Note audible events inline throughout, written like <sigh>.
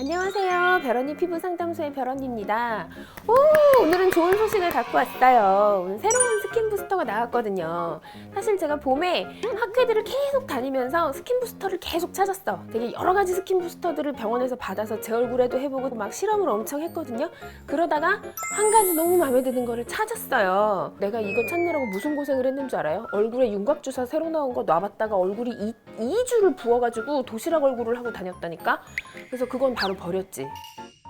안녕하세요. 별언니 피부 상담소의 별언니입니다. 오, 오늘은 좋은 소식을 갖고 왔어요. 오늘 새로운 스킨 부스터가 나왔거든요. 사실 제가 봄에 학회들을 계속 다니면서 스킨 부스터를 계속 찾았어. 되게 여러 가지 스킨 부스터들을 병원에서 받아서 제 얼굴에도 해보고 막 실험을 엄청 했거든요. 그러다가 한 가지 너무 마음에 드는 거를 찾았어요. 내가 이거 찾느라고 무슨 고생을 했는 줄 알아요? 얼굴에 윤곽 주사 새로 나온 거 놔봤다가 얼굴이 이, 2주를 부어가지고 도시락 얼굴을 하고 다녔다니까? 그래서 그건 바로 버렸지.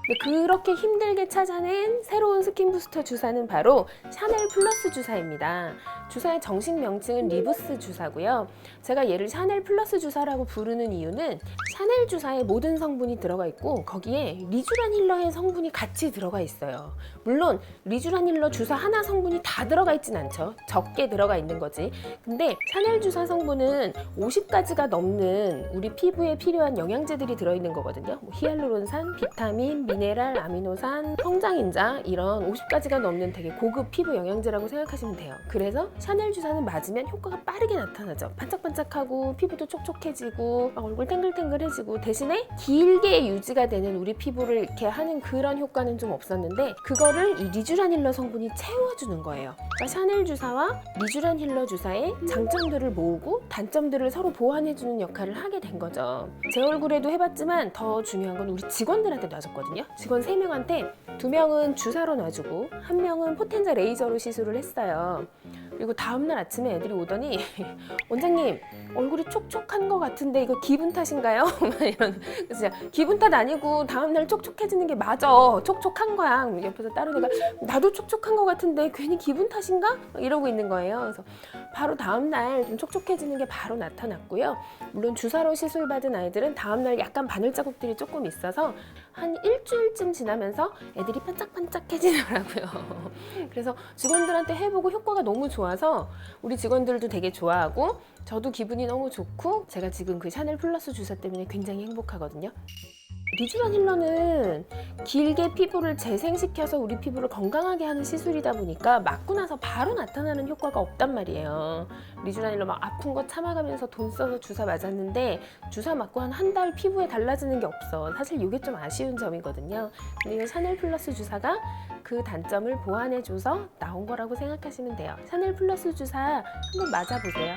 근데 그렇게 힘들게 찾아낸 새로운 스킨 부스터 주사는 바로 샤넬 플러스 주사입니다. 주사의 정식 명칭은 리브스 주사고요. 제가 얘를 샤넬 플러스 주사라고 부르는 이유는 샤넬 주사에 모든 성분이 들어가 있고 거기에 리쥬란 힐러의 성분이 같이 들어가 있어요. 물론 리쥬란 힐러 주사 하나 성분이 다 들어가 있진 않죠. 적게 들어가 있는 거지. 근데 샤넬 주사 성분은 50가지가 넘는 우리 피부에 필요한 영양제들이 들어있는 거거든요. 뭐 히알루론산, 비타민, 미네랄, 아미노산, 성장인자 이런 50가지가 넘는 되게 고급 피부 영양제라고 생각하시면 돼요. 그래서 샤넬 주사는 맞으면 효과가 빠르게 나타나죠. 반짝반짝하고 피부도 촉촉해지고 막 얼굴 탱글탱글해지고 대신에 길게 유지가 되는 우리 피부를 이렇게 하는 그런 효과는 좀 없었는데 그거를 이 리쥬란 힐러 성분이 채워주는 거예요. 그러니까 샤넬 주사와 리쥬란 힐러 주사의 장점들을 모으고 단점들을 서로 보완해주는 역할을 하게 된 거죠. 제 얼굴에도 해봤지만 더 중요한 건 우리 직원들한테 놔줬거든요. 직원 3명한테 2명은 주사로 놔주고 한 명은 포텐자 레이저로 시술을 했어요. 그리고 다음날 아침에 애들이 오더니 <laughs> 원장님 얼굴이 촉촉한 것 같은데 이거 기분 탓인가요? <laughs> 막 이런 그래서 기분 탓 아니고 다음날 촉촉해지는 게 맞아 촉촉한 거야 옆에서 다른 애가 나도 촉촉한 것 같은데 괜히 기분 탓인가? 막 이러고 있는 거예요 그래서 바로 다음날 좀 촉촉해지는 게 바로 나타났고요 물론 주사로 시술 받은 아이들은 다음날 약간 바늘 자국들이 조금 있어서 한 일주일쯤 지나면서 애들이 반짝반짝해지더라고요 <laughs> 그래서 직원들한테 해보고 효과가 너무 좋아서 우리 직원들도 되게 좋아하고 저도 기분이 너무 좋고 제가 지금 그 샤넬 플러스 주사 때문에 굉장히 행복하거든요. 리쥬란 힐러는 길게 피부를 재생시켜서 우리 피부를 건강하게 하는 시술이다 보니까 맞고 나서 바로 나타나는 효과가 없단 말이에요. 리쥬란 힐러 막 아픈 거 참아가면서 돈 써서 주사 맞았는데 주사 맞고 한 한 달 피부에 달라지는 게 없어. 사실 이게 좀 아쉬운 점이거든요. 근데 이 샤넬 플러스 주사가 그 단점을 보완해줘서 나온 거라고 생각하시면 돼요. 샤넬 플러스 주사 한번 맞아보세요.